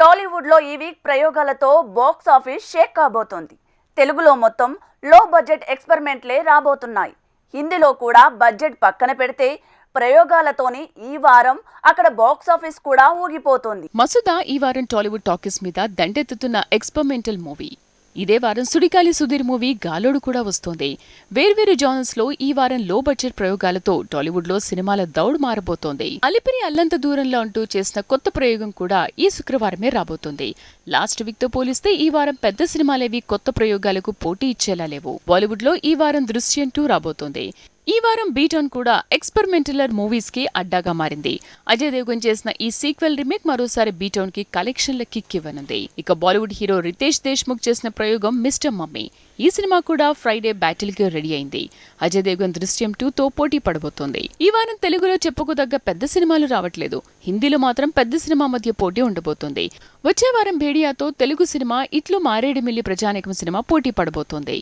టాలీవుడ్లో ఈ వీక్ ప్రయోగాలతో బాక్స్ ఆఫీస్ షేక్ కాబోతోంది. తెలుగులో మొత్తం లో బడ్జెట్ ఎక్స్పెరిమెంట్లే రాబోతున్నాయి. హిందీలో కూడా బడ్జెట్ పక్కన పెడితే ప్రయోగాలతోని ఈ వారం అక్కడ బాక్స్ ఆఫీస్ కూడా ఊగిపోతోంది. మసుదా ఈ వారం టాలీవుడ్ టాకీస్ మీద దండెత్తుతున్న ఎక్స్పెరిమెంటల్ మూవీ. ఇదే వారం సుడికాలి సుధీర్ మూవీ గాలోడు కూడా వస్తోంది. వేర్వేరు జానల్స్లో ఈ వారం లో బడ్జెట్ ప్రయోగాలతో టాలీవుడ్లో సినిమాల దౌడ్ మారబోతోంది. అలిపిరి అల్లంత దూరంలో అంటూ చేసిన కొత్త ప్రయోగం కూడా ఈ శుక్రవారమే రాబోతోంది. లాస్ట్ వీక్తో పోలిస్తే ఈ వారం పెద్ద సినిమాలేవి కొత్త ప్రయోగాలకు పోటీ ఇచ్చేలా లేవు. బాలీవుడ్లో ఈ వారం దృశ్యం టూ రాబోతోంది. ఈ వారం బీటాన్ కూడా ఎక్స్పెరిమెంటలర్ మూవీస్కి అడ్డాగా మారింది. అజయ్ దేవ్గన్ చేసిన ఈ సీక్వెల్ రీమేక్ మరోసారి బీటాన్కి కలెక్షన్ల కిక్ ఇవ్వనుంది. ఇక బాలీవుడ్ హీరో రితేష్ దేశ్ముఖ్ చేసిన ప్రయోగం మిస్టర్ మమ్మీ. ఈ సినిమా కూడా ఫ్రైడే బ్యాటిల్కి రెడీ అయింది. అజయ్ దేవ్గన్ దృశ్యం టూ తో పోటీ పడబోతోంది. ఈ వారం తెలుగులో చెప్పుకోదగ్గ పెద్ద సినిమాలు రావట్లేదు. హిందీలో మాత్రం పెద్ద సినిమా మధ్య పోటీ ఉండబోతోంది. వచ్చే వారం భేడియాతో తెలుగు సినిమా ఇట్లు మారేడుమిల్లి ప్రజానికం సినిమా పోటీ పడబోతోంది.